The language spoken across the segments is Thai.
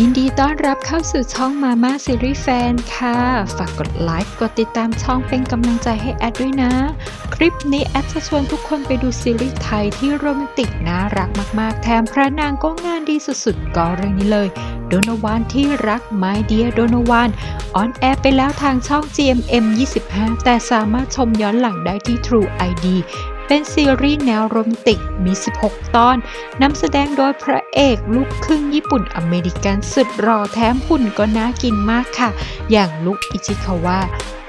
ยินดีต้อนรับเข้าสู่ช่องมาม่าซีรีส์แฟนค่ะ ฝากกดไลค์ กดติดตามช่องเป็นกำลังใจให้แอดด้วยนะ คลิปนี้แอดจะชวนทุกคนไปดูซีรีส์ไทยที่โรแมนติกน่ารักมาก ๆ แถมพระนางก็งานดีสุดๆ ก็เรื่องนี้เลย โดนวานที่รัก My Dear โดนวานออนแอร์ไปแล้วทางช่อง GMM 25 แต่สามารถชมย้อนหลังได้ที่ True ID เป็นซีรีส์แนวโรแมนติก มี 16 ตอน นำแสดงโดยพระเอกลูกครึ่งญี่ปุ่นอเมริกันสุดหล่อแถมหุ่นก็น่ากินมากค่ะ อย่างลุกอิจิคาวะ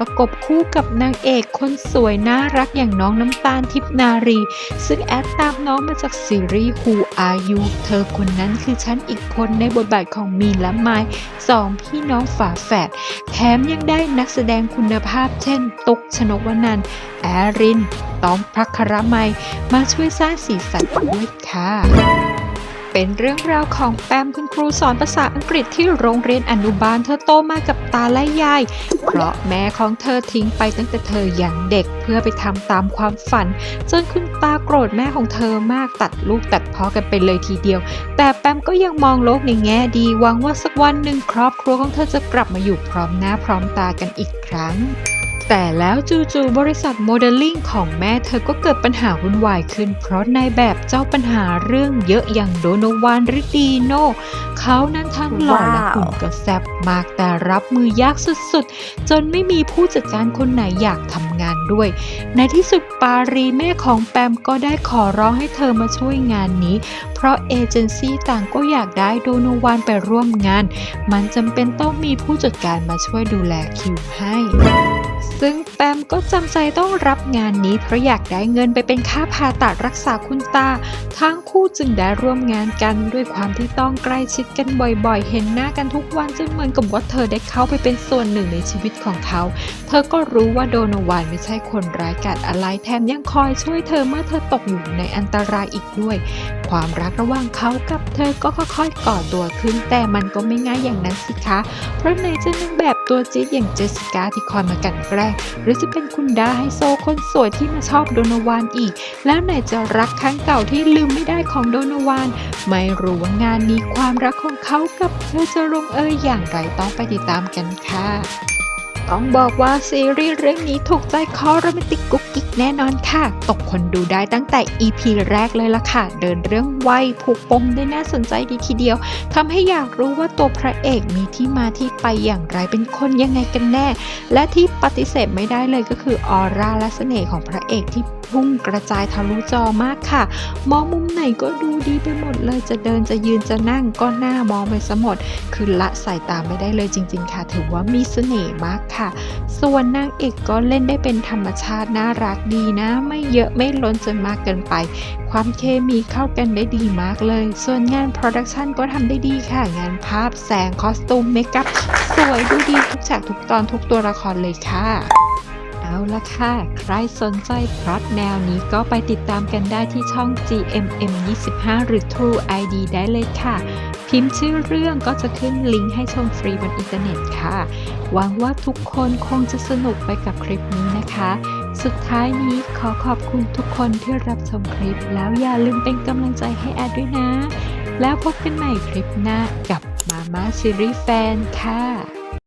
ประกบคู่กับนางเอกคนสวยน่ารักอย่างน้องน้ำตาลทิพนารี ซึ่งแอดตามน้องมาจากซีรีส์ Who Are You เธอคนนั้นคือฉันอีกคนในบทบาทของมีนและไมายสองพี่น้องฝาแฝดแถมยังได้นักแสดงคุณภาพเช่น ตุกชนกวนันแอริน ต้องพักครมัยมาช่วยสร้างสีสันด้วยค่ะ เป็นเรื่องราวของแปมคุณครูสอนภาษาอังกฤษที่โรงเรียนอนุบาลเธอโตมากับตาและยาย เพราะแม่ของเธอทิ้งไปตั้งแต่เธออย่างเด็กเพื่อไปทำตามความฝัน จนคุณตาโกรธแม่ของเธอมากตัดลูกตัดพ่อกันไปเลยทีเดียว แต่แปมก็ยังมองโลกในแง่ดีหวังว่าสักวันหนึ่งครอบครัวของเธอจะกลับมาอยู่พร้อมหน้าพร้อมตากันอีกครั้ง แต่แล้วจู่ๆบริษัทโมเดลลิ่งของแม่เธอก็เกิดปัญหาวุ่นวายขึ้น เพราะนายแบบเจ้าปัญหาเรื่องเยอะอย่างโดโนวานริดีโนเขานั้นทั้งหล่อและหุ่นก็แซบมากแต่รับมือยากสุดๆ จนไม่มีผู้จัดการคนไหนอยากทำงานด้วย ในที่สุดปารีแม่ของแปมก็ได้ขอร้องให้เธอมาช่วยงานนี้ เพราะเอเจนซี่ต่างก็อยากได้โดโนวานไปร่วมงาน มันจำเป็นต้องมีผู้จัดการมาช่วยดูแลคิวให้ ซึ่งแปมก็จำใจต้องรับงานนี้เพราะอยากได้เงินไปเป็นค่าผ่าตัดรักษาคุณตา ทั้งคู่จึงได้ร่วมงานกันด้วยความที่ต้องใกล้ชิดกันบ่อยๆ เห็นหน้ากันทุกวันจึงเหมือนกับว่าเธอได้เข้าไปเป็นส่วนหนึ่งในชีวิตของเขา เธอก็รู้ว่าโดนวานไม่ใช่คนร้ายกาจอะไรแถมยังคอยช่วยเธอเมื่อเธอตกอยู่ในอันตรายอีกด้วย ความรักระหว่างเขากับเธอก็ค่อยๆก่อตัวขึ้น แต่มันก็ไม่ง่ายอย่างนั้นสิคะ เพราะไหนจะนึงแบบตัวจี๊ดอย่างเจสสิก้าที่คอยมากันแกล้งหรือจะเป็นคุณดาไฮโซคนสวยที่มาชอบโดนวานอีก แล้วไหนจะรักครั้งเก่าที่ลืมไม่ได้ของโดนวาน ไม่รู้ว่างานนี้ความรักของเขากับเธอจะลงเอยอย่างไรต้องไปติดตามกันค่ะ ต้องบอกว่าซีรีส์เรื่องนี้ถูกใจคอโรแมนติกกุ๊กกิ๊กแน่นอนค่ะ ตกคนดูได้ตั้งแต่ EP แรกเลยล่ะค่ะ เดินเรื่องไวผูกปมได้น่าสนใจดีทีเดียวทำให้อยากรู้ว่าตัวพระเอกมีที่มาที่ไปอย่างไรเป็นคนยังไงกันแน่ และที่ปฏิเสธไม่ได้เลยก็คือออร่าและเสน่ห์ของพระเอกที่ พุ่งกระจายทะลุจอมากค่ะ มองมุมไหนก็ดูดีไปหมดเลยจะเดินจะยืนจะนั่งก็หน้ามองไปซะหมด คือละสายตาไม่ได้เลยจริง ๆ ค่ะ ถือว่ามีเสน่ห์มากค่ะ ส่วนนางเอกก็เล่นได้เป็นธรรมชาติน่ารักดีนะ ไม่เยอะไม่ล้นจนมากเกินไป ความเคมีเข้ากันได้ดีมากเลย ส่วนงานโปรดักชันก็ทำได้ดีค่ะ งานภาพแสงคอสตูมเมคอัพสวยดูดีทุกฉากทุกตอนทุกตัวละครเลยค่ะ เอาละค่ะ ใครสนใจพล็อตแนวนี้ก็ไปติดตามกันได้ที่ช่อง GMM 25หรือ True ID ได้เลยค่ะ พิมพ์ชื่อเรื่องก็จะขึ้นลิงก์ให้ชมฟรีบนอินเทอร์เน็ตค่ะ หวังว่าทุกคนคงจะสนุกไปกับคลิปนี้นะคะ สุดท้ายนี้ขอขอบคุณทุกคนที่รับชมคลิป แล้วอย่าลืมเป็นกำลังใจให้แอดด้วยนะ แล้วพบกันใหม่คลิปหน้ากับมาม่าซีรีส์แฟนค่ะ